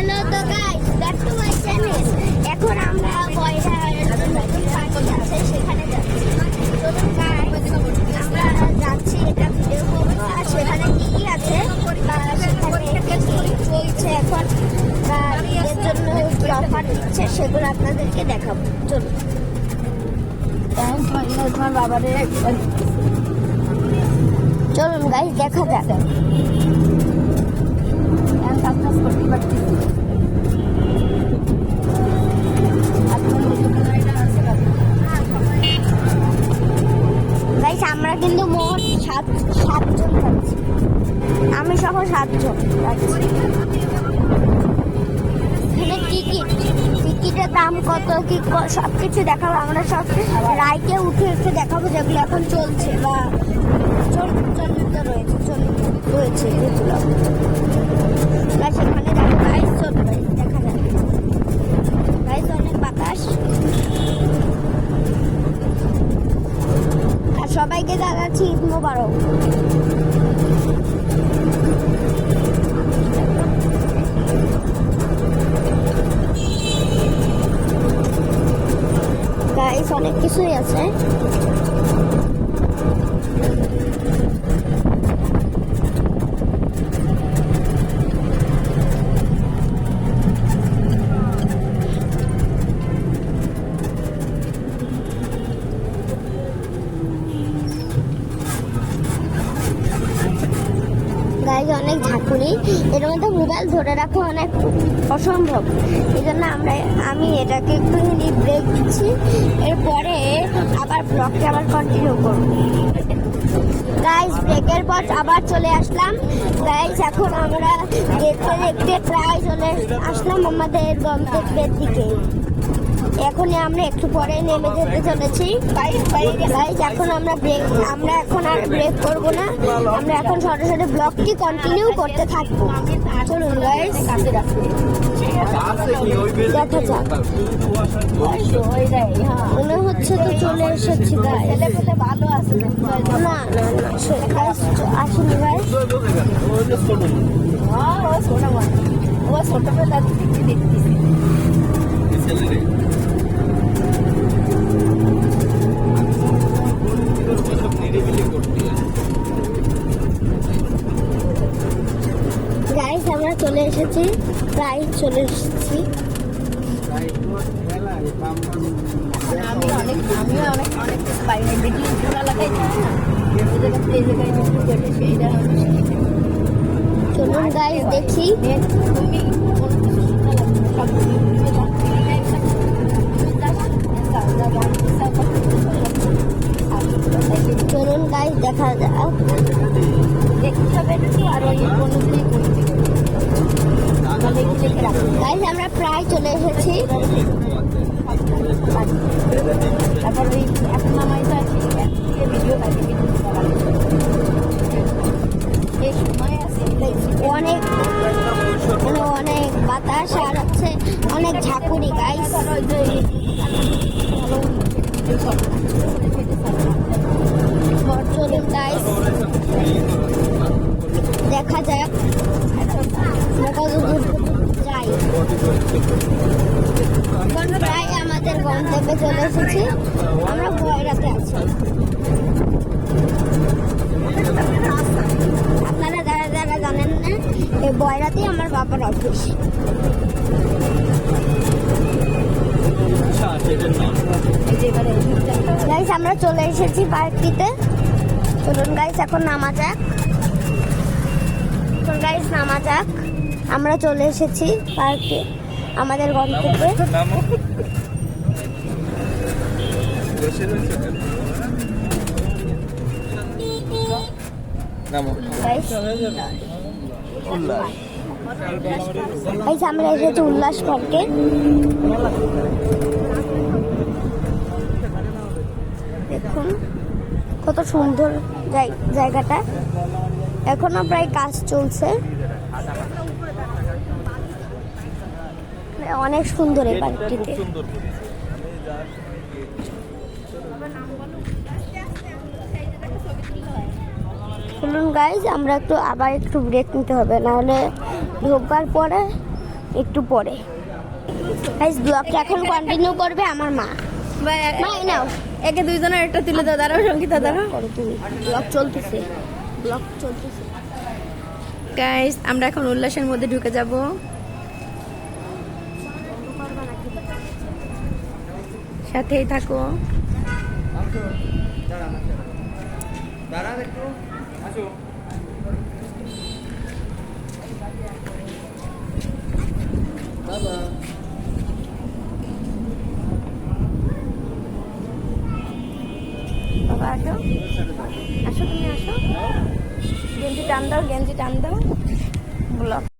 Hello তো guys back to my channel এখন আমরা বয়রা নতুন পার্টি আছে সেখানে যাচ্ছি। চলুন আমরা যাচ্ছি এটা ভিডিও করব আর সেখানে কি কি আছে? বা সেখানে কি চলছে এখন? বা এর জন্য অফার দিচ্ছে সেগুলো আপনাদেরকে দেখাবো। চলুন। তোমার বাবারে। চলুন গাইস দেখা যাক। কাজ করতে পারতেছি আমরা কিন্তু মোট সাত, সাতজন যাচ্ছি। আমি সহ সাতজন যাচ্ছি। টিকিট টিকিটের দাম কত, কি সব কিছু দেখাবো। আমরা সব রাইটে উঠে উঠে দেখাবো যেগুলো এখন চলছে বা চল- চলিত রয়েছে চলিত রয়েছে, যেগুলো। গাইস অনেক বাতাস। আর সবাইকে জানাচ্ছি ঈদ মোবারক। গাইস অনেক কিছুই আছে। গাইজ অনেক ঝাঁকুনি, এর মধ্যে মোবাইল ধরে রাখা অনেক অসম্ভব। এই জন্য আমরা, আমি এটাকে একটু ব্রেক দিচ্ছি, এরপরে আবার ব্লগটা আবার কন্টিনিউ করব। গাইজ ব্রেকের পর আবার চলে আসলাম। গাইজ এখন আমরা দেখতে দেখতে প্রায় চলে আসলাম আমাদের গন্তব্যের দিকে। এখনই আমরা একটু পরে নেমে যেতে চলেছি। গাইজ এখন আমরা ব্রেক আমরা এখন আর ব্রেক করব না। আমরা এখন সরাসরি ব্লগটি কন্টিনিউ করতে থাকব। চলুন গাইজ মনে হচ্ছে তো চলে এসেছি গাইজ না না না আসুন গাইজ ছোটবেলা থেকে দেখতেছি। চলে এসেছি প্রায় চলে এসেছি। আমি অনেক আমিও অনেক অনেক কিছু পাই না ভিডিও পুরা লাগাই যায় না? এই জায়গাতে জায়গায় একটু কেটে সেইটা চলুন গাইজ দেখি। তুমি কিছু শিখা লাগবে না সব কিছু বুঝে যাও। একটা তুমি জাস্ট চলুন গাইজ দেখা যাক দেখতে হবে নাকি আর ওই অনুযায়ী করতে হবে তাহলে লিখে লিখে রাখতে গাইজ আমরা প্রায় চলে এসেছি। তারপর ওই এখন আছে অনেক অনেক বাতাস আর হচ্ছে অনেক ঝাঁকুনি গাইজ আমাদের গন্তব্যে চলে এসেছি। আমরা ভয়রাতে আছি। আপনারা যারা যারা জানেন না, এই বয়রাতেই আমার বাবার অফিস গাইস আমরা চলে এসেছি পার্কটিতে। চলুন গাইস এখন নামা যাক। এখন গাইস নামা যাক। আমরা চলে এসেছি পার্কে, আমাদের গন্তব্যে। আমরা এসেছি উল্লাস পার্কে। দেখুন কত সুন্দর জায়গাটা। এখনও প্রায় কাজ চলছে। অনেক সুন্দর এই পার্কটিতে চলুন গাইজ আমরা একটু আবার একটু ব্রেক নিতে হবে নাহলে ঢোকার পরে একটু পরে। গাইস ব্লগটা এখন কন্টিনিউ করবে আমার মা। মা নাও। একে দুইজনের একটা তুলে দাও দাঁড়াও সঙ্গীতা দাঁড়াও। ব্লগ চলতেছে। ব্লগ চলতেছে। গাইস আমরা এখন উল্লাসের মধ্যে ঢুকে যাব। সাথেই থাকো। বাবা। আসো। আসো তুমি আসো। গেঞ্জি টান দাও গেঞ্জি টান দাও। ব্লগ